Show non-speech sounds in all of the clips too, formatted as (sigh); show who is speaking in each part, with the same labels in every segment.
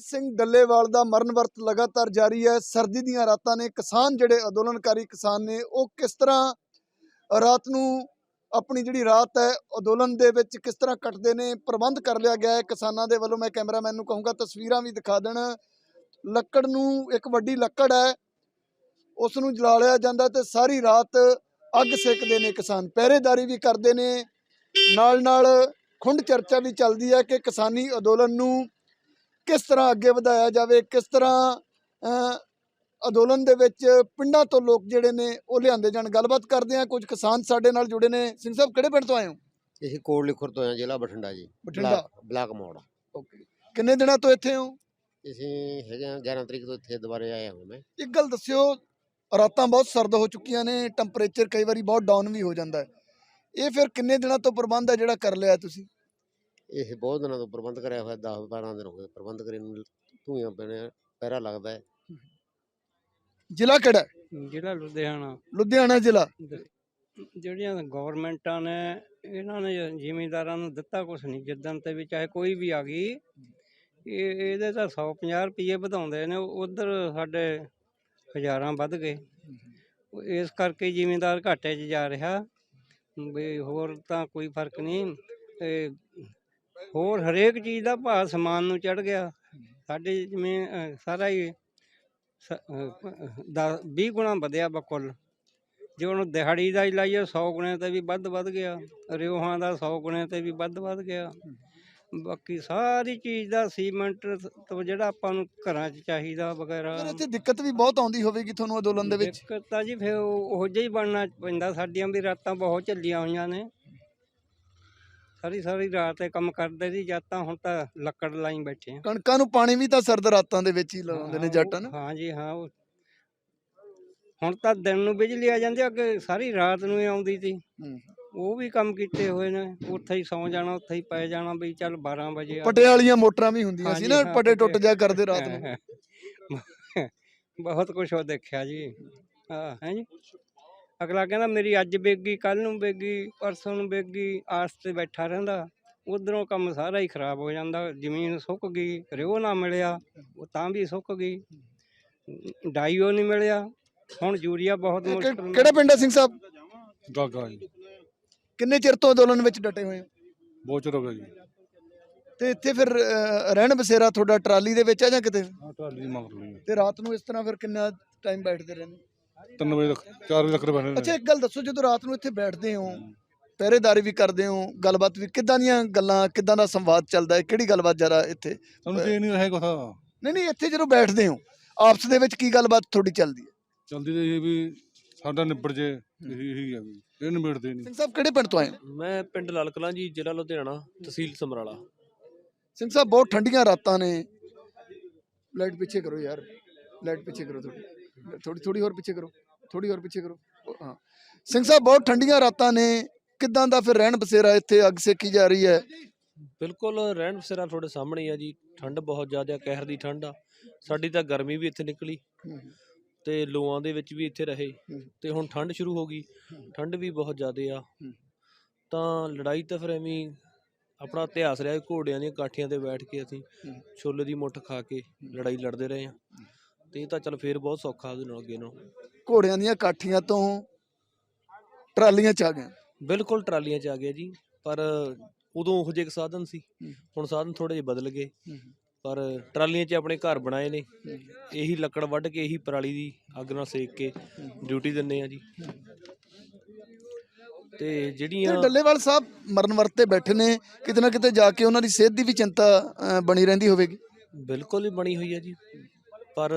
Speaker 1: ਜਗਜੀਤ ਸਿੰਘ ਡੱਲੇਵਾਲ ਦਾ ਮਰਨ ਵਰਤ ਲਗਾਤਾਰ ਜਾਰੀ ਹੈ। ਸਰਦੀ ਦੀਆਂ ਰਾਤਾਂ ਨੇ ਕਿਸਾਨ ਜਿਹੜੇ ਅੰਦੋਲਨਕਾਰੀ ਕਿਸਾਨ ਨੇ, ਉਹ ਕਿਸ ਤਰ੍ਹਾਂ ਰਾਤ ਨੂੰ ਆਪਣੀ ਜਿਹੜੀ ਰਾਤ ਹੈ, ਅੰਦੋਲਨ ਦੇ ਵਿੱਚ ਕਿਸ ਤਰ੍ਹਾਂ ਕੱਟਦੇ ਨੇ, ਪ੍ਰਬੰਧ ਕਰ ਲਿਆ ਗਿਆ ਹੈ ਕਿਸਾਨਾਂ ਦੇ ਵੱਲੋਂ। ਮੈਂ ਕੈਮਰਾਮੈਨ ਨੂੰ ਕਹੂੰਗਾ, ਤਸਵੀਰਾਂ ਵੀ ਦਿਖਾ ਦੇਣ। ਲੱਕੜ ਨੂੰ ਇੱਕ ਵੱਡੀ ਲੱਕੜ ਹੈ, ਉਸ ਨੂੰ ਜਲਾ ਲਿਆ ਜਾਂਦਾ ਤੇ ਸਾਰੀ ਰਾਤ ਅੱਗ ਸੇਕਦੇ ਨੇ ਕਿਸਾਨ। ਪਹਿਰੇਦਾਰੀ ਵੀ ਕਰਦੇ ਨੇ। ਨਾਲ ਨਾਲ ਖੁੰਡ ਚਰਚਾ ਵੀ ਚੱਲਦੀ ਹੈ ਕਿ ਕਿਸਾਨੀ ਅੰਦੋਲਨ ਨੂੰ ਕਿਸ ਤਰ੍ਹਾਂ ਅੱਗੇ ਵਧਾਇਆ ਜਾਵੇ ਕਿਸ ਤਰ੍ਹਾਂ ਅੰਦੋਲਨ ਦੇ ਵਿੱਚ ਪਿੰਡਾਂ ਤੋਂ ਲੋਕ ਜਿਹੜੇ ਨੇ ਉਹ ਲਿਆਂਦੇ ਜਾਣ। ਗੱਲਬਾਤ ਕਰਦੇ ਆ ਕੁਝ ਕਿਸਾਨ ਸਾਡੇ ਨਾਲ ਜੁੜੇ ਨੇ। ਸਿੰਘ ਸਾਹਿਬ ਕਿਹੜੇ ਪਿੰਡ ਤੋਂ ਆਏ ਹੋ?
Speaker 2: ਅਸੀਂ ਕੋਟਲੀ ਖੁਰਦ ਤੋਂ ਹਾਂ ਜ਼ਿਲ੍ਹਾ ਬਠਿੰਡਾ ਜੀ।
Speaker 1: ਬਠਿੰਡਾ।
Speaker 2: ਬਲਾਕ- ਮੋੜ।
Speaker 1: ਓਕੇ। ਕਿੰਨੇ ਦਿਨਾਂ ਤੋਂ ਇੱਥੇ ਹੋ?
Speaker 2: ਅਸੀਂ ਹੈਗੇ ਹਾਂ 11 ਤਰੀਕ ਤੋਂ ਇੱਥੇ ਦੁਬਾਰੇ ਆਏ ਹਾਂ ਮੈਂ।
Speaker 1: ਇੱਕ ਗੱਲ ਦੱਸਿਓ ਰਾਤਾਂ ਬਹੁਤ ਸਰਦ ਹੋ ਚੁੱਕੀਆਂ ਨੇ ਟੈਂਪਰੇਚਰ ਕਈ ਵਾਰੀ ਬਹੁਤ ਡਾਊਨ ਵੀ ਹੋ ਜਾਂਦਾ ਹੈ। ਇਹ ਫਿਰ ਕਿੰਨੇ ਦਿਨਾਂ ਤੋਂ ਪ੍ਰਬੰਧ ਹੈ ਜਿਹੜਾ ਕਰ ਲਿਆ ਤੁਸੀਂ?
Speaker 2: ਇਹ ਬਹੁਤ ਦਿਨਾਂ ਤੋਂ ਪ੍ਰਬੰਧ ਕਰਿਆ ਹੋਇਆ 10 12 ਦਿਨ ਹੋ ਗਏ ਪ੍ਰਬੰਧ ਕਰੇ ਨੂੰ ਧੂਆਂ ਪੈਣੇ ਪਹਿਰਾ ਲੱਗਦਾ ਹੈ।
Speaker 1: ਜ਼ਿਲ੍ਹਾ ਕਿਹੜਾ ਹੈ?
Speaker 3: ਜ਼ਿਲ੍ਹਾ ਲੁਧਿਆਣਾ।
Speaker 1: ਲੁਧਿਆਣਾ ਜ਼ਿਲ੍ਹਾ।
Speaker 3: ਜਿਹੜੀਆਂ ਗਵਰਨਮੈਂਟਾਂ ਨੇ ਇਹਨਾਂ ਨੇ ਜ਼ਿਮੀਂਦਾਰਾਂ ਨੂੰ ਦਿੱਤਾ ਕੁਛ ਨਹੀਂ ਜਿੱਦਣ ਤੇ ਵੀ ਚਾਹੇ ਕੋਈ ਵੀ ਆ ਗਈ ਇਹ ਇਹਦੇ ਤਾਂ 150 ਰੁਪਏ ਵਧਾਉਂਦੇ ਨੇ ਉਧਰ ਸਾਡੇ ਹਜ਼ਾਰਾਂ ਵੱਧ ਗਏ। ਉਹ ਇਸ ਕਰਕੇ ਜ਼ਿਮੀਂਦਾਰ ਘਾਟੇ 'ਚ ਜਾ ਰਿਹਾ ਵੀ ਹੋਰ ਤਾਂ ਕੋਈ ਫ਼ਰਕ ਨਹੀਂ ਇਹ ਹੋਰ ਹਰੇਕ ਚੀਜ਼ ਦਾ ਭਾਅ ਸਮਾਨ ਨੂੰ ਚੜ ਗਿਆ। ਸਾਡੇ ਜਿਵੇਂ ਸਾਰਾ ਹੀ ਸ- ਅਹ, ਦਸ 20 ਗੁਣਾ ਵਧਿਆ ਵਾ ਕੁੱਲ। ਜੇ ਹੁਣ ਦਿਹਾੜੀ ਦਾ ਹੀ ਲਾਈਏ 100 ਗੁਣੇ ਤੇ ਵੀ ਵੱਧ ਵੱਧ ਗਿਆ। ਰਿਓਹਾਂ ਦਾ 100 ਗੁਣੇ ਤੇ ਵੀ ਵੱਧ ਵੱਧ ਗਿਆ। ਬਾਕੀ ਸਾਰੀ ਚੀਜ਼ ਦਾ ਸੀਮੈਂਟ ਤੋਂ ਜਿਹੜਾ ਆਪਾਂ ਨੂੰ ਘਰਾਂ 'ਚ ਚਾਹੀਦਾ ਵਗੈਰਾ।
Speaker 1: ਫਿਰ ਇੱਥੇ ਦਿੱਕਤ ਵੀ ਬਹੁਤ ਆਉਂਦੀ ਹੋਵੇਗੀ ਤੁਹਾਨੂੰ ਅੰਦੋਲਨ ਦੇ ਵਿੱਚ?
Speaker 3: ਦਿੱਕਤ ਤਾਂ ਜੀ ਫਿਰ ਉਹ ਉਹੋ ਜਿਹਾ ਹੀ ਬਣਨਾ ਪੈਂਦਾ। ਸਾਡੀਆਂ ਵੀ ਰਾਤਾਂ ਬਹੁਤ ਚੱਲੀਆਂ ਹੋਈਆਂ ਨੇ। ਸਾਰੀ ਸਾਰੀ ਰਾਤ ਇਹ ਕੰਮ ਕਰਦੇ ਸੀ ਜਦ ਤਾਂ ਹੁਣ ਤਾਂ ਲੱਕੜ ਲਾਈ ਬੈਠੇ ਆ।
Speaker 1: ਕਣਕਾਂ ਨੂੰ ਪਾਣੀ ਵੀ ਤਾਂ ਸਰਦ ਰਾਤਾਂ ਦੇ ਵਿੱਚ ਹੀ ਲਾਉਂਦੇ ਨੇ ਜੱਟ
Speaker 3: ਉਹ-
Speaker 1: ਨਾ
Speaker 3: ਹਾਂ ਜੀ ਹਾਂ ਉਹ ਹੁਣ ਤਾਂ ਦਿਨ ਨੂੰ ਬਿਜਲੀ ਆ ਜਾਂਦੀ ਅੱਗੇ ਸਾਰੀ ਰਾਤ ਨੂੰ ਹੀ ਆਉਂਦੀ ਸੀ। ਉਹ ਵੀ ਕੰਮ ਕੀਤੇ ਹੋਏ ਨੇ ਉੱਥੇ ਹੀ ਸੌਂ ਜਾਣਾ ਉੱਥੇ ਹੀ ਪੈ ਜਾਣਾ ਵੀ ਚੱਲ 12 ਵਜੇ ਆ।
Speaker 1: ਪਟੇ ਵਾਲੀਆਂ ਮੋਟਰਾਂ ਵੀ ਹੁੰਦੀਆਂ ਸੀ
Speaker 3: ਹਾਂਜੀ,
Speaker 1: ਨਾ
Speaker 3: ਹਾਂ,
Speaker 1: ਪਟੇ ਟੁੱਟ। ਜਾ ਕਰਦੇ ਰਾਤ ਨੂੰ। (laughs)
Speaker 3: ਬਹੁਤ ਕੁਝ ਉਹ ਦੇਖਿਆ ਜੀ। ਹਾਂ ਹੈ ਜੀ। ਅਗਲਾ ਕਹਿੰਦਾ ਮੇਰੀ ਅੱਜ ਵੇਗੀ ਕੱਲ ਨੂੰ ਵੇਗੀ ਪਰਸੋਂ ਨੂੰ ਵੇਗੀ ਆਸ ਤੇ ਬੈਠਾ ਰਹਿੰਦਾ। ਉਧਰੋਂ ਕੰਮ ਸਾਰਾ ਹੀ ਖਰਾਬ ਹੋ ਜਾਂਦਾ ਜ਼ਮੀਨ ਸੁੱਕ ਗਈ ਰਿਓ ਨਾ ਮਿਲਿਆ ਉਹ ਤਾਂ ਵੀ ਸੁੱਕ ਗਈ। ਡਾਈਓ ਨਹੀਂ ਮਿਲਿਆ। ਹੁਣ ਯੂਰੀਆ ਬਹੁਤ ਮੁਸ਼ਕਲ
Speaker 1: ਕਿਹੜਾ ਪਿੰਡ ਹੈ ਸਿੰਘ ਸਾਹਿਬ?
Speaker 4: ਗਾਗਾ ਜੀ।
Speaker 1: ਕਿੰਨੇ ਚਿਰ ਤੋਂ ਅੰਦੋਲਨ ਵਿੱਚ ਡਟੇ ਹੋਏ ਹੋ?
Speaker 4: ਬਹੁਤ ਚਿਰ ਹੋ ਗਿਆ ਜੀ।
Speaker 1: ਤੇ ਇੱਥੇ ਫਿਰ ਅਹ, ਰਹਿਣ ਬਸੇਰਾ ਤੁਹਾਡਾ ਟਰਾਲੀ ਦੇ ਵਿੱਚ ਆ ਜਾਂ ਕਿਤੇ?
Speaker 4: ਆ ਟਰਾਲੀ ਦੀ ਮੰਗ ਲਈ
Speaker 1: ਤੇ ਰਾਤ ਨੂੰ ਇਸ ਤਰ੍ਹਾਂ ਫਿਰ ਕਿੰਨਾ ਟਾਈਮ ਬੈਠਦੇ ਰਹਿੰਦੇ?
Speaker 4: 3 ਵਜੇ ਤੱਕ 4 ਵਜੇ ਤੱਕ ਬਣੇ
Speaker 1: ਅੱਛਾ ਇੱਕ ਗੱਲ ਦੱਸੋ ਜਦੋਂ ਰਾਤ ਨੂੰ ਇੱਥੇ ਬੈਠਦੇ ਹੋ ਪਹਿਰੇਦਾਰੀ ਵੀ ਕਰਦੇ ਹੋ ਗੱਲਬਾਤ ਵੀ ਕਿੱਦਾਂ ਦੀਆਂ ਗੱਲਾਂ ਕਿੱਦਾਂ ਦਾ ਸੰਵਾਦ ਚੱਲਦਾ ਹੈ? ਕਿਹੜੀ ਗੱਲਬਾਤ ਜਰਾ ਇੱਥੇ?
Speaker 4: ਤੁਹਾਨੂੰ ਤੇ ਨਹੀਂ ਰਹੇ ਕੋਥਾ
Speaker 1: ਨਹੀਂ ਨਹੀਂ ਇੱਥੇ ਜਦੋਂ ਬੈਠਦੇ ਹੋ ਆਪਸ ਦੇ ਵਿੱਚ ਕੀ ਗੱਲਬਾਤ ਤੁਹਾਡੀ ਚੱਲਦੀ ਹੈ?
Speaker 4: ਚਲਦੀ ਤੇ ਇਹ ਵੀ ਸਾਡਾ ਨਿਬੜ ਜੇ ਇਹੀ ਇਹੀ ਆ ਵੀ ਇਹ ਨਿਬੜਦੇ ਨਹੀਂ।
Speaker 1: ਸਿੰਘ ਸਾਹਿਬ ਕਿਹੜੇ ਪਿੰਡ ਤੋਂ ਆਏ ਹੋ?
Speaker 5: ਮੈਂ ਪਿੰਡ ਲਾਲ ਕਲਾਂ ਜੀ ਜ਼ਿਲ੍ਹਾ ਲੁਧਿਆਣਾ ਤਹਿਸੀਲ ਸਮਰਾਲਾ।
Speaker 1: ਸਿੰਘ ਸਾਹਿਬ ਬਹੁਤ ਠੰਡੀਆਂ ਰਾਤਾਂ ਨੇ। ਲਾਈਟ ਪਿੱਛੇ ਕਰੋ ਯਾਰ ਲਾਈਟ ਪਿੱਛੇ ਕਰੋ ਥੋੜੀ ਥੋੜੀ ਥੋੜੀ ਹੋਰ ਪਿੱਛੇ ਕਰੋ। ਥੋੜੀ ਹੋਰ ਪਿੱਛੇ ਕਰੋ। ਹਾਂ। ਸਿੰਘ ਸਾਹਿਬ ਬਹੁਤ ਠੰਡੀਆਂ ਰਾਤਾਂ ਨੇ। ਕਿੱਦਾਂ ਦਾ ਫਿਰ ਰਹਿਣ ਬਸੇਰਾ ਇੱਥੇ ਅੱਗ ਸੇਕੀ ਜਾ ਰਹੀ ਹੈ?
Speaker 5: ਬਿਲਕੁਲ ਰਹਿਣ ਬਸੇਰਾ ਤੁਹਾਡੇ ਸਾਹਮਣੇ ਆ ਜੀ। ਠੰਡ ਬਹੁਤ ਜ਼ਿਆਦਾ ਕਹਿਰ ਦੀ ਠੰਡ ਆ। ਸਾਡੀ ਤਾਂ ਗਰਮੀ ਵੀ ਇੱਥੇ ਨਿਕਲੀ। ਤੇ ਲੋਆਂ ਦੇ ਵਿੱਚ ਵੀ ਇੱਥੇ ਰਹੇ। ਤੇ ਹੁਣ ਠੰਡ ਸ਼ੁਰੂ ਹੋ ਗਈ। ਠੰਡ ਵੀ ਬਹੁਤ ਜ਼ਿਆਦਾ ਆ। ਤਾਂ ਲੜਾਈ ਤਾਂ ਫਿਰ ਐਵੇਂ ਆਪਣਾ ਇਤਿਹਾਸ ਰਿਹਾ ਘੋੜਿਆਂ ਦੀਆਂ ਕਾਠੀਆਂ ਤੇ ਬੈਠ ਕੇ ਅਸੀਂ। ਛੋਲੇ ਦੀ ਮੁੱਠ ਖਾ ਕੇ ਲੜਾਈ ਲੜਦੇ ਰਹੇ ਆ। ਤੇ ਇਹ ਤਾਂ ਚੱਲ ਫੇਰ ਬਹੁਤ ਸੌਖਾ ਉਹਦੇ ਨਾਲ ਅੱਗੇ ਨੂੰ
Speaker 1: ਘੋੜਿਆਂ ਦੀਆਂ ਕਾਠੀਆਂ ਤੋਂ ਟਰਾਲੀਆਂ ਚ ਆ ਗਏ।
Speaker 5: ਬਿਲਕੁਲ ਟਰਾਲੀਆਂ 'ਚ ਆ ਗਿਆ ਜੀ ਪਰ ਉਦੋਂ ਉਹੋ ਜਿਹੇ ਸਾਧਨ ਸੀ
Speaker 1: ਹੂੰ।
Speaker 5: ਹੁਣ ਸਾਧਨ ਥੋੜੇ ਜਿਹੇ ਬਦਲ ਗਏ।
Speaker 1: ਹੂੰ।
Speaker 5: ਪਰ ਟਰਾਲੀਆਂ 'ਚ ਆਪਣੇ ਘਰ ਬਣਾਏ ਨੇ ਇਹੀ ਲੱਕੜ ਵੱਢ ਕੇ ਇਹੀ ਪਰਾਲੀ ਦੀ ਅੱਗ ਨਾਲ ਸੇਕ ਕੇ ਡਿਊਟੀ ਦਿੰਨੇ ਆ ਜੀ। ਤੇ
Speaker 1: ਤੇ
Speaker 5: ਜਿਹੜੀਆਂ
Speaker 1: ਡੱਲੇਵਾਲ ਸਾਹਿਬ ਮਰਨ ਵਰਤ ਬੈਠੇ ਨੇ ਕਿਤੇ ਨਾ ਕਿਤੇ ਜਾ ਕੇ ਉਹਨਾਂ ਦੀ ਸਿਹਤ ਦੀ ਵੀ ਚਿੰਤਾ ਬਣੀ ਰਹਿੰਦੀ ਹੋਵੇਗੀ।
Speaker 5: ਬਿਲਕੁਲ ਹੀ ਬਣੀ ਹੋਈ ਆ ਜੀ। ਪਰ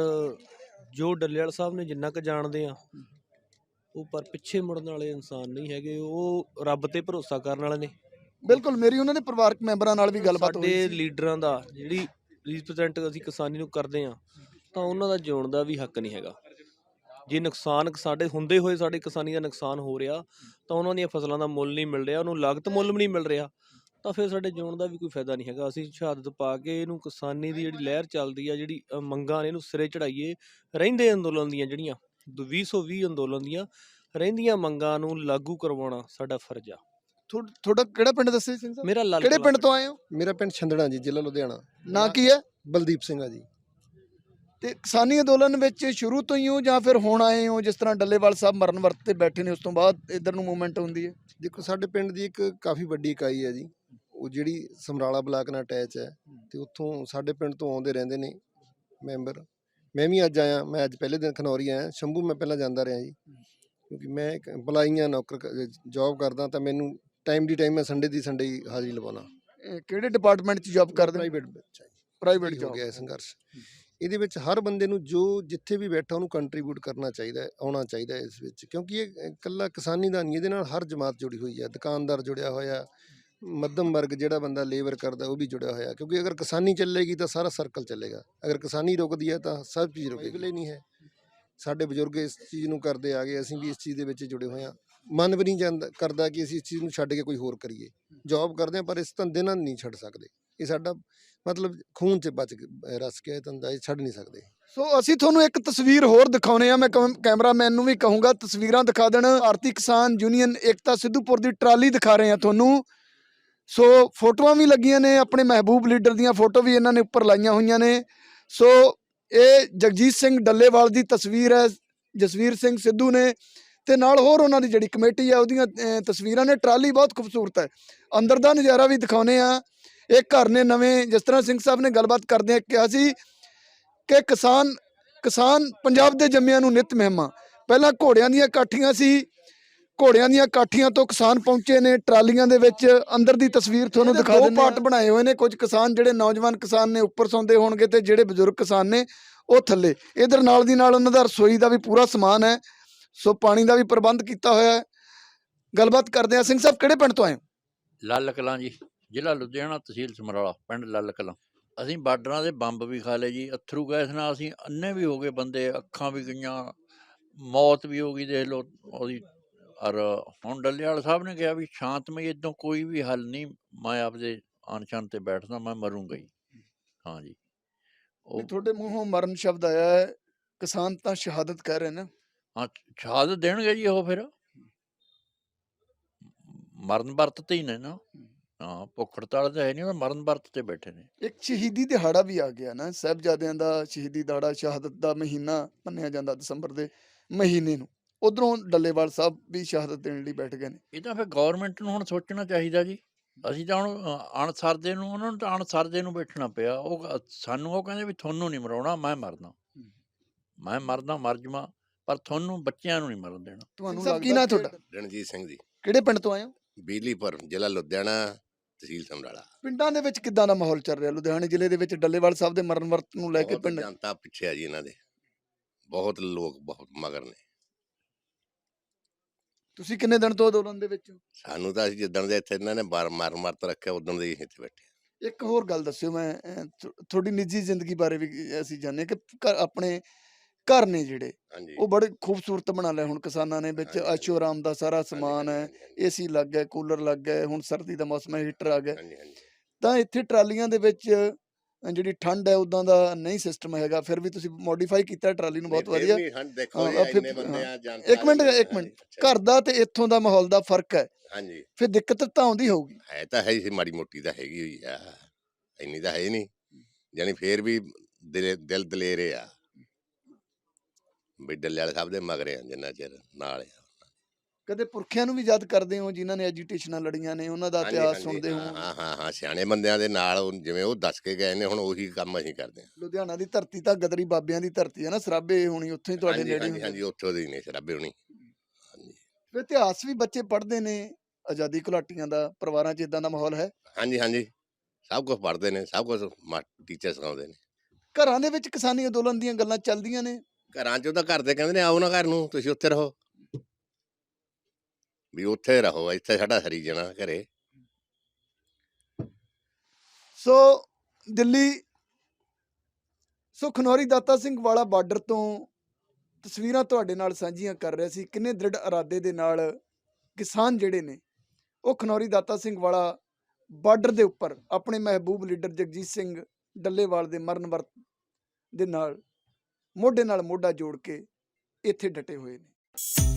Speaker 5: ਜੋ ਡੱਲੇਵਾਲ ਸਾਹਿਬ ਨੇ ਜਿੰਨਾ ਕੁ ਜਾਣਦੇ ਆ ਉਹ ਪਰ ਪਿੱਛੇ ਮੁੜਨ ਵਾਲੇ ਇਨਸਾਨ ਨਹੀਂ ਹੈਗੇ ਉਹ ਰੱਬ ਤੇ ਭਰੋਸਾ ਕਰਨ ਵਾਲੇ ਨੇ।
Speaker 1: ਬਿਲਕੁਲ ਮੇਰੀ ਉਹਨਾਂ ਦੇ ਪਰਿਵਾਰਕ ਮੈਂਬਰਾਂ ਨਾਲ ਵੀ ਗੱਲਬਾਤ ਹੋਈ
Speaker 5: ਸਾਡੇ। ਲੀਡਰਾਂ ਦਾ ਜਿਹੜੀ ਰਿਪਰੈਜ਼ੈਂਟ ਅਸੀਂ ਕਿਸਾਨੀ ਨੂੰ ਕਰਦੇ ਆ ਤਾਂ ਉਹਨਾਂ ਦਾ ਜਿਉਣ ਦਾ ਵੀ ਹੱਕ ਨਹੀਂ ਹੈਗਾ। ਜੇ ਨੁਕਸਾਨ ਸਾਡੇ ਹੁੰਦੇ ਹੋਏ ਸਾਡੇ ਕਿਸਾਨੀ ਦਾ ਨੁਕਸਾਨ ਹੋ ਰਿਹਾ ਤਾਂ ਉਹਨਾਂ ਦੀਆਂ ਫਸਲਾਂ ਦਾ ਮੁੱਲ ਨਹੀਂ ਮਿਲ ਰਿਹਾ ਉਹਨੂੰ ਲਾਗਤ ਮੁੱਲ ਵੀ ਨਹੀਂ ਮਿਲ ਰਿਹਾ। ਤਾਂ ਫਿਰ ਸਾਡੇ ਜਿਉਣ ਦਾ ਵੀ ਕੋਈ ਫਾਇਦਾ ਨਹੀਂ ਹੈਗਾ। ਅਸੀਂ ਸ਼ਹਾਦਤ ਪਾ ਕੇ ਇਹਨੂੰ ਕਿਸਾਨੀ ਦੀ ਜਿਹੜੀ ਲਹਿਰ ਚੱਲਦੀ ਆ ਜਿਹੜੀ ਮੰਗਾਂ ਨੇ ਇਹਨੂੰ ਸਿਰੇ ਚੜਾਈਏ ਰਹਿੰਦੇ ਅੰਦੋਲਨ ਦੀਆਂ ਜਿਹੜੀਆਂ 2020 ਅੰਦੋਲਨ ਦੀਆਂ ਰਹਿੰਦੀਆਂ ਮੰਗਾਂ ਨੂੰ ਲਾਗੂ ਕਰਵਾਉਣਾ ਸਾਡਾ ਫਰਜ਼ ਆ।
Speaker 1: ਤੁਹਾ- ਤੁਹਾਡਾ ਕਿਹੜਾ ਪਿੰਡ ਦੱਸੇ ਸਿੰਘ ਸਾਹਿਬ
Speaker 5: ਮੇਰਾ ਲਾਲ
Speaker 1: ਕਿਹੜੇ ਪਿੰਡ ਤੋਂ ਆਏ ਹੋ?
Speaker 6: ਮੇਰਾ ਪਿੰਡ ਛੰਦੜਾ ਜੀ ਜ਼ਿਲ੍ਹਾ ਲੁਧਿਆਣਾ।
Speaker 1: ਨਾਂ ਕੀ ਹੈ?
Speaker 6: ਬਲਦੀਪ ਸਿੰਘ ਆ ਜੀ।
Speaker 1: ਤੇ ਕਿਸਾਨੀ ਅੰਦੋਲਨ ਵਿੱਚ ਸ਼ੁਰੂ ਤੋਂ ਹੀ ਹੋ ਜਾਂ ਫਿਰ ਹੁਣ ਆਏ ਹੋ ਜਿਸ ਤਰ੍ਹਾਂ ਡੱਲੇਵਾਲ ਸਾਹਿਬ ਮਰਨ ਵਰਤ ਤੇ ਬੈਠੇ ਨੇ ਉਸ ਤੋਂ ਬਾਅਦ ਇਧਰ ਨੂੰ ਮੂਵਮੈਂਟ ਹੁੰਦੀ ਹੈ?
Speaker 6: ਦੇਖੋ ਸਾਡੇ ਪਿੰਡ ਦੀ ਇੱਕ ਕਾਫੀ ਵੱਡੀ ਇਕਾਈ ਹੈ ਜੀ। ਉਹ ਜਿਹੜੀ ਸਮਰਾਲਾ ਬਲਾਕ ਨਾਲ ਅਟੈਚ ਹੈ ਤੇ ਉੱਥੋਂ ਸਾਡੇ ਪਿੰਡ ਤੋਂ ਆਉਂਦੇ ਰਹਿੰਦੇ ਨੇ ਮੈਂਬਰ। ਮੈਂ ਵੀ ਅੱਜ ਆਇਆ ਮੈਂ ਅੱਜ ਪਹਿਲੇ ਦਿਨ ਖਨੌਰੀ ਆਇਆ ਸ਼ੰਭੂ ਮੈਂ ਪਹਿਲਾਂ ਜਾਂਦਾ ਰਿਹਾ ਜੀ। ਕਿਉਂਕਿ ਮੈਂ ਇੱਕ employee ਆ ਨੌਕਰ ਜੌਬ ਕਰਦਾ ਤਾਂ ਮੈਨੂੰ ਟਾਈਮ ਦੀ ਟਾਈਮ ਮੈਂ ਸੰਡੇ ਦੀ ਸੰਡੇ ਹੀ ਹਾਜ਼ਰੀ ਲਵਾਉਣਾ।
Speaker 1: ਕਿਹੜੇ ਡਿਪਾਰਟਮੈਂਟ 'ਚ ਜੌਬ ਕਰਦੇ?
Speaker 6: ਪ੍ਰਾਈਵੇਟ ਬੱਚਾ
Speaker 1: ਪ੍ਰਾਈਵੇਟ
Speaker 6: ਹੋ
Speaker 1: ਜੌਬ
Speaker 6: ਗਿਆ ਸੰਘਰਸ਼। ਇਹਦੇ ਵਿੱਚ ਹਰ ਬੰਦੇ ਨੂੰ ਜੋ ਜਿੱਥੇ ਵੀ ਬੈਠਾ ਉਹਨੂੰ ਕੰਟਰੀਬਿਊਟ ਕਰਨਾ ਚਾਹੀਦਾ ਹੈ ਆਉਣਾ ਚਾਹੀਦਾ ਹੈ ਇਸ ਵਿੱਚ। ਕਿਉਂਕਿ ਇਹ ਇਕੱਲਾ ਕਿਸਾਨੀ ਦਾ ਨਹੀਂ ਇਹਦੇ ਨਾਲ ਹਰ ਜਮਾਤ ਜੁੜੀ ਹੋਈ ਹੈ। ਦੁਕਾਨਦਾਰ ਜੁੜਿਆ ਹੋਇਆ ਮੱਧਮ ਵਰਗ ਜਿਹੜਾ ਬੰਦਾ ਲੇਬਰ ਕਰਦਾ ਉਹ ਵੀ ਜੁੜਿਆ ਹੋਇਆ ਕਿਉਂਕਿ ਅਗਰ ਕਿਸਾਨੀ ਚੱਲੇਗੀ ਤਾਂ ਸਾਰਾ ਸਰਕਲ ਚੱਲੇਗਾ। ਅਗਰ ਕਿਸਾਨੀ ਰੁਕਦੀ ਹੈ ਤਾਂ ਸਭ ਚੀਜ਼ ਰੁਕੇਗੀ। ਨਹੀਂ ਹੈ। ਸਾਡੇ ਬਜ਼ੁਰਗ ਇਸ ਚੀਜ਼ ਨੂੰ ਕਰਦੇ ਆ ਗਏ ਅਸੀਂ ਵੀ ਇਸ ਚੀਜ਼ ਦੇ ਵਿੱਚ ਜੁੜੇ ਹੋਏ ਹਾਂ ਮਨ ਵੀ ਨਹੀਂ ਜਾਂਦਾ ਕਰਦਾ ਕਿ ਅਸੀਂ ਇਸ ਚੀਜ਼ ਨੂੰ ਛੱਡ ਕੇ ਕੋਈ ਹੋਰ ਕਰੀਏ। ਜੌਬ ਕਰਦੇ ਹਾਂ ਪਰ ਇਸ ਧੰਦੇ ਨਾਲ ਨਹੀਂ ਛੱਡ ਸਕਦੇ। ਇਹ ਸਾਡਾ ਮਤਲਬ ਖੂਨ 'ਚ ਬਚ ਰਸ ਕੇ ਇਹ ਧੰਦਾ ਇਹ ਛੱਡ ਨਹੀਂ ਸਕਦੇ।
Speaker 1: ਸੋ ਅਸੀਂ ਤੁਹਾਨੂੰ ਇੱਕ ਤਸਵੀਰ ਹੋਰ ਦਿਖਾਉਨੇ ਆ। ਮੈਂ ਕੈਮ- ਕੈਮਰਾਮੈਨ ਨੂੰ ਵੀ ਕਹੂੰਗਾ ਤਸਵੀਰਾਂ ਦਿਖਾ ਦੇਣ। ਭਾਰਤੀ ਕਿਸਾਨ ਯੂਨੀਅਨ ਏਕਤਾ ਸਿੱਧੂਪੁਰ ਦੀ ਟਰਾਲੀ ਦਿਖਾ ਰਹੇ ਆ ਤੁਹਾਨੂੰ। ਸੋ ਫੋਟੋਆਂ ਵੀ ਲੱਗੀਆਂ ਨੇ, ਆਪਣੇ ਮਹਿਬੂਬ ਲੀਡਰ ਦੀਆਂ ਫੋਟੋ ਵੀ ਇਹਨਾਂ ਨੇ ਉੱਪਰ ਲਾਈਆਂ ਹੋਈਆਂ ਨੇ। ਸੋ ਇਹ ਜਗਜੀਤ ਸਿੰਘ ਡੱਲੇਵਾਲ ਦੀ ਤਸਵੀਰ ਹੈ, ਜਸਵੀਰ ਸਿੰਘ ਸਿੱਧੂ ਨੇ ਤੇ ਨਾਲ ਹੋਰ ਉਹਨਾਂ ਦੀ ਜਿਹੜੀ ਕਮੇਟੀ ਹੈ ਉਹਦੀਆਂ ਤਸਵੀਰਾਂ ਨੇ। ਟਰਾਲੀ ਬਹੁਤ ਖੂਬਸੂਰਤ ਹੈ। ਅੰਦਰ ਦਾ ਨਜ਼ਾਰਾ ਵੀ ਦਿਖਾਉਨੇ ਆ ਇਹ ਘਰ ਨੇ ਨਵੇਂ, ਜਿਸ ਤਰ੍ਹਾਂ ਸਿੰਘ ਸਾਹਿਬ ਨੇ ਗੱਲਬਾਤ ਕਰਦੇ ਕਿਹਾ ਸੀ ਕਿ ਕਿਸਾਨ ਕਿਸਾਨ ਪੰਜਾਬ ਦੇ ਜੰਮਿਆਂ ਨੂੰ ਨਿਤ ਮਹਿਮਾ। ਪਹਿਲਾਂ ਘੋੜਿਆਂ ਦੀਆਂ ਕਾਠੀਆਂ ਸੀ ਘੋੜਿਆਂ ਦੀਆਂ ਕਾਠੀਆਂ ਤੋਂ ਕਿਸਾਨ ਪਹੁੰਚੇ ਨੇ ਟਰਾਲੀਆਂ ਦੇ ਵਿੱਚ ਅੰਦਰ ਦੀ ਤਸਵੀਰ ਤੁਹਾਨੂੰ ਦਿਖਾ ਦਿੰਦੇ ਪਾਰਟ ਬਣਾਏ ਹੋਏ ਨੇ ਕੁਝ ਕਿਸਾਨ ਜਿਹੜੇ ਨੌਜਵਾਨ ਕਿਸਾਨ ਨੇ ਉੱਪਰ ਸੌਂਦੇ ਹੋਣਗੇ ਤੇ ਜਿਹੜੇ ਬਜ਼ੁਰਗ ਕਿਸਾਨ ਨੇ ਉਹ ਥੱਲੇ। ਇਧਰ ਨਾਲ ਦੀ ਨਾਲ ਉਹਨਾਂ ਦਾ ਰਸੋਈ ਦਾ ਵੀ ਪੂਰਾ ਸਮਾਨ ਹੈ ਸੋ ਪਾਣੀ ਦਾ ਵੀ ਪ੍ਰਬੰਧ ਕੀਤਾ ਹੋਇਆ ਹੈ। ਗੱਲਬਾਤ ਕਰਦੇ ਆ ਸਿੰਘ ਸਾਹਿਬ ਕਿਹੜੇ ਪਿੰਡ ਤੋਂ ਆਏ ਹੋ?
Speaker 7: ਲੱਲ ਕਲਾਂ ਜੀ ਜ਼ਿਲ੍ਹਾ ਲੁਧਿਆਣਾ ਤਹਿਸੀਲ ਸਮਰਾਲਾ ਪਿੰਡ ਲੱਲ ਕਲਾਂ। ਅਸੀਂ ਬਾਰਡਰਾਂ ਦੇ ਬੰਬ ਵੀ ਖਾ ਲਏ ਜੀ ਅਥਰੂ ਗੈਸ ਨਾਲ ਅਸੀਂ ਅੰਨੇ ਵੀ ਹੋ ਗਏ ਬੰਦੇ ਅੱਖਾਂ ਵੀ ਗਈਆਂ ਮੌਤ ਵੀ ਹੋ ਗਈ ਦੇਖ ਲਓ ਉਹਦੀ ਔਰ ਹੁਣ ਡੱਲੇਵਾਲ ਸਾਹਿਬ ਨੇ ਕਿਹਾ ਵੀ ਸ਼ਾਂਤਮਈ ਇਦੋਂ ਕੋਈ ਵੀ ਹੱਲ ਨਹੀਂ ਮੈਂ ਆਪਦੇ ਅਨਸ਼ਨ ਤੇ ਬੈਠਦਾ ਮੈਂ ਮਰੂੰਗਾ ਹੀ। ਹਾਂ ਜੀ।
Speaker 1: ਵੀ
Speaker 7: ਉਹ
Speaker 1: ਤੁਹਾਡੇ ਮੂੰਹੋਂ ਮਰਨ ਸ਼ਬਦ ਆਇਆ ਹੈ ਕਿਸਾਨ ਤਾਂ ਸ਼ਹਾਦਤ ਕਹਿ ਰਹੇ ਨੇ।
Speaker 7: ਹਾਂ ਸ਼ਹਾਦਤ ਦੇਣਗੇ ਜੀ ਉਹ ਫਿਰ। ਮਰਨ ਵਰਤ ਤੇ ਹੀ ਨੇ ਨਾ। ਹਾਂ ਭੁੱਖ ਹੜਤਾਲ ਤਾਂ ਹੈ ਨਹੀਂ ਉਹ ਮਰਨ ਵਰਤ ਤੇ ਬੈਠੇ ਨੇ।
Speaker 1: ਇੱਕ ਸ਼ਹੀਦੀ ਦਿਹਾੜਾ ਵੀ ਆ ਗਿਆ ਨਾ ਸਾਹਿਬਜ਼ਾਦਿਆਂ ਦਾ ਸ਼ਹੀਦੀ ਦਿਹਾੜਾ ਸ਼ਹਾਦਤ ਦਾ ਮਹੀਨਾ ਮੰਨਿਆ ਜਾਂਦਾ ਦਸੰਬਰ ਦੇ ਮਹੀਨੇ ਨੂੰ। ਉਧਰੋਂ ਡੱਲੇਵਾਲ ਸਾਹਿਬ ਵੀ ਸ਼ਹਾਦਤ ਦੇਣ ਲਈ ਬੈਠ ਗਏ ਨੇ।
Speaker 7: ਇਹ ਤਾਂ ਫਿਰ ਗਵਰਨਮੈਂਟ ਨੂੰ ਹੁਣ ਸੋਚਣਾ ਚਾਹੀਦਾ ਜੀ। ਅਸੀਂ ਤਾਂ ਹੁਣ ਅਣਸਰਦੇ ਨੂੰ ਉਹਨਾਂ ਨੂੰ ਤਾਂ ਅਣਸਰਦੇ ਨੂੰ ਬੈਠਣਾ ਪਿਆ। ਉਹ ਸਾਨੂੰ ਉਹ ਕਹਿੰਦੇ ਵੀ ਤੁਹਾਨੂੰ ਨਹੀਂ ਮਰਾਉਣਾ ਮੈਂ ਮਰਦਾ। ਮੈਂ ਮਰਦਾ ਮਰ ਜਾਵਾਂ ਪਰ ਤੁਹਾਨੂੰ ਬੱਚਿਆਂ ਨੂੰ ਨਹੀਂ ਮਰਨ ਦੇਣਾ।
Speaker 1: ਤੁਹਾਨੂੰ ਲੱਗਦਾ ਕੀ ਨਾ ਤੁਹਾਡਾ?
Speaker 8: ਰਣਜੀਤ ਸਿੰਘ ਜੀ।
Speaker 1: ਕਿਹੜੇ ਪਿੰਡ ਤੋਂ ਆਏ ਹੋ?
Speaker 8: ਬਿਜਲੀਪੁਰ ਜ਼ਿਲ੍ਹਾ ਲੁਧਿਆਣਾ ਤਹਿਸੀਲ ਸਮਰਾਲਾ।
Speaker 1: ਪਿੰਡਾਂ ਦੇ ਵਿੱਚ ਕਿੱਦਾਂ ਦਾ ਮਾਹੌਲ ਚੱਲ ਰਿਹਾ? ਲੁਧਿਆਣੇ ਜ਼ਿਲ੍ਹੇ ਦੇ ਵਿੱਚ ਡੱਲੇਵਾਲ ਸਾਹਿਬ ਦੇ ਮਰਨ ਵਰਤ ਨੂੰ ਲੈ ਕੇ ਪਿੰਡ
Speaker 8: ਜਨਤਾ ਪਿੱਛੇ ਆ ਜੀ ਇਹਨਾਂ ਦੇ। ਬਹੁਤ ਲੋਕ ਬਹੁਤ ਮਗਰ ਨੇ।
Speaker 1: ਤੁਸੀਂ ਕਿੰਨੇ ਦਿਨ ਤੋਂ ਅੰਦੋਲਨ ਦੇ ਵਿੱਚ ਹੋ?
Speaker 8: ਸਾਨੂੰ ਤਾਂ ਅਸੀਂ ਜਿੱਦਣ ਦੇ ਇੱਥੇ ਇਹਨਾਂ ਨੇ ਬਾਰ ਮਾਰ ਮਾਰ ਤਾਂ ਰੱਖਿਆ ਉਦੋਂ ਦੇ ਹੀ ਇੱਥੇ ਬੈਠੇ ਹਾਂ।
Speaker 1: ਇੱਕ ਹੋਰ ਗੱਲ ਦੱਸਿਓ ਮੈਂ ਅਹ, ਥੋ- ਤੁਹਾਡੀ ਨਿੱਜੀ ਜ਼ਿੰਦਗੀ ਬਾਰੇ ਵੀ ਅਸੀਂ ਜਾਣਦੇ ਕਿ ਘਰ- ਆਪਣੇ ਘਰ ਨੇ ਜਿਹੜੇ
Speaker 8: ਹਾਂਜੀ।
Speaker 1: ਉਹ ਬੜੇ ਖੂਬਸੂਰਤ ਬਣਾ ਲਏ ਹੁਣ ਕਿਸਾਨਾਂ ਨੇ ਵਿੱਚ
Speaker 8: ਹਾਂਜੀ,
Speaker 1: ਆਰਾਮ ਦਾ ਸਾਰਾ ਸਮਾਨ ਹੈ ਏਸੀ ਲੱਗ ਗਏ ਕੂਲਰ ਲੱਗ ਗਏ ਹੁਣ ਸਰਦੀ ਦਾ ਮੌਸਮ ਹੈ ਹੀਟਰ ਆ
Speaker 8: ਹਾਂਜੀ ਹਾਂਜੀ।
Speaker 1: ਤਾਂ ਇੱਥੇ ਟਰਾਲੀਆਂ ਦੇ ਵਿੱਚ ਜਿਹੜੀ ਠੰਡ ਹੈ ਉਦਾਂ ਦਾ ਨਹੀਂ ਸਿਸਟਮ ਹੈਗਾ ਫਿਰ ਵੀ ਤੁਸੀਂ ਮੋਡੀਫਾਈ ਕੀਤਾ ਟਰਾਲੀ ਨੂੰ ਬਹੁਤ ਵਧੀਆ। ਇੱਕ ਮਿੰਟ, ਇੱਕ ਮਿੰਟ। ਘਰ ਦਾ ਤੇ ਇੱਥੋਂ ਦਾ ਮਾਹੌਲ ਦਾ ਫ਼ਰਕ ਹੈ।
Speaker 8: ਹਾਂਜੀ।
Speaker 1: ਫਿਰ ਦਿੱਕਤ ਤਾਂ ਆਉਂਦੀ ਹੋਊਗੀ।
Speaker 8: ਹੈ ਤਾਂ ਹੈ ਹੀ ਸੀ ਮਾੜੀ ਮੋਟੀ ਤਾਂ ਹੈਗੀ ਹੋਈ ਆ। ਇੰਨੀ ਤਾਂ ਹੈ ਨਹੀਂ। ਯਾਨੀ ਫੇਰ ਵੀ ਦਿਲ ਦਿਲ ਦਲੇਰੇ ਆ। ਵੀ ਡੱਲੇ ਵਾਲੇ ਸਾਹਿਬ ਦੇ ਮਗਰੇ ਆ ਜਿੰਨਾ ਚਿਰ ਨਾਲ ਆ।
Speaker 1: ਕਦੇ ਪੁਰਖਿਆਂ ਨੂੰ ਵੀ ਯਾਦ ਕਰਦੇ ਹੋ ਜਿਨ੍ਹਾਂ ਨੇ ਐਜੀਟੇਸ਼ਨਾਂ ਲੜੀਆਂ ਨੇ ਉਹਨਾਂ ਦਾ
Speaker 8: ਹਾਂਜੀ,
Speaker 1: ਇਤਿਹਾਸ
Speaker 8: ਹਾਂਜੀ,
Speaker 1: ਸੁਣਦੇ
Speaker 8: ਹਾਂ,
Speaker 1: ਹੋ
Speaker 8: ਹਾਂ ਹਾਂ ਹਾਂ ਸਿਆਣੇ ਬੰਦਿਆਂ ਦੇ ਨਾਲ ਉਹ ਜਿਵੇਂ ਉਹ ਦੱਸ ਕੇ ਗਏ ਨੇ ਹੁਣ ਉਹੀ ਕੰਮ ਅਸੀਂ ਕਰਦੇ ਹਾਂ।
Speaker 1: ਲੁਧਿਆਣਾ ਦੀ ਧਰਤੀ ਤਾਂ ਗਦਰੀ ਬਾਬਿਆਂ ਦੀ ਧਰਤੀ ਹੈ ਨਾ ਸਰਾਬੇ ਹੋਣੀ ਉੱਥੋਂ ਹੀ ਤੁਹਾਡੇ
Speaker 8: ਹਾਂਜੀ,
Speaker 1: ਨੇੜੇ
Speaker 8: ਹਾਂਜੀ
Speaker 1: ਹੁੰਦੇ।
Speaker 8: ਹਾਂਜੀ ਉੱਥੋਂ ਦੀ ਨੇ ਸ਼ਰਾਬੇ ਹੋਣੀ।
Speaker 1: ਫਿਰ ਇਤਿਹਾਸ ਵੀ ਬੱਚੇ ਪੜ੍ਹਦੇ ਨੇ ਆਜ਼ਾਦੀ ਘੁਲਾਟੀਆਂ ਦਾ ਪਰਿਵਾਰਾਂ 'ਚ ਇਦਾਂ ਦਾ ਮਾਹੌਲ ਹੈ?
Speaker 8: ਹਾਂਜੀ ਹਾਂਜੀ। ਸਭ ਕੁਝ ਪੜ੍ਹਦੇ ਨੇ ਸਭ ਕੁਝ ਟੀਚਰ ਸਿਖਾਉਂਦੇ ਨੇ।
Speaker 1: ਘਰਾਂ ਦੇ ਵਿੱਚ ਕਿਸਾਨੀ ਅੰਦੋਲਨ ਦੀਆਂ ਗੱਲਾਂ ਚੱਲਦੀਆਂ ਨੇ?
Speaker 8: ਘਰਾਂ 'ਚੋਂ ਤਾਂ ਘਰ ਦੇ ਕਹਿੰਦੇ ਨੇ ਆਓ ਨਾ ਘਰ ਨੂੰ ਤੁਸੀਂ ਉੱਥੇ ਰਹੋ। ਵੀ ਉੱਥੇ ਰਹੋ, ਇੱਥੇ ਸਾਡਾ ਹਰੀ ਜਾਣਾ ਘਰੇ।
Speaker 1: ਸੋ ਦਿੱਲੀ, ਸੋ ਖਨੌਰੀ ਦਾਤਾ ਸਿੰਘ ਵਾਲਾ ਬਾਰਡਰ ਤੋਂ ਤਸਵੀਰਾਂ ਤੁਹਾਡੇ ਨਾਲ ਸਾਂਝੀਆਂ ਕਰ ਰਿਹਾ ਸੀ। ਕਿੰਨੇ ਦ੍ਰਿੜ ਇਰਾਦੇ ਦੇ ਨਾਲ ਕਿਸਾਨ ਜਿਹੜੇ ਨੇ, ਉਹ ਖਨੌਰੀ ਦਾਤਾ ਸਿੰਘ ਵਾਲਾ ਬਾਰਡਰ ਦੇ ਉੱਪਰ ਆਪਣੇ ਮਹਿਬੂਬ ਲੀਡਰ ਜਗਜੀਤ ਸਿੰਘ ਡੱਲੇਵਾਲ ਦੇ ਮਰਨ ਵਰਤ ਦੇ ਨਾਲ, ਮੋਢੇ ਨਾਲ ਮੋਢਾ ਜੋੜ ਕੇ ਇੱਥੇ ਡਟੇ ਹੋਏ ਨੇ।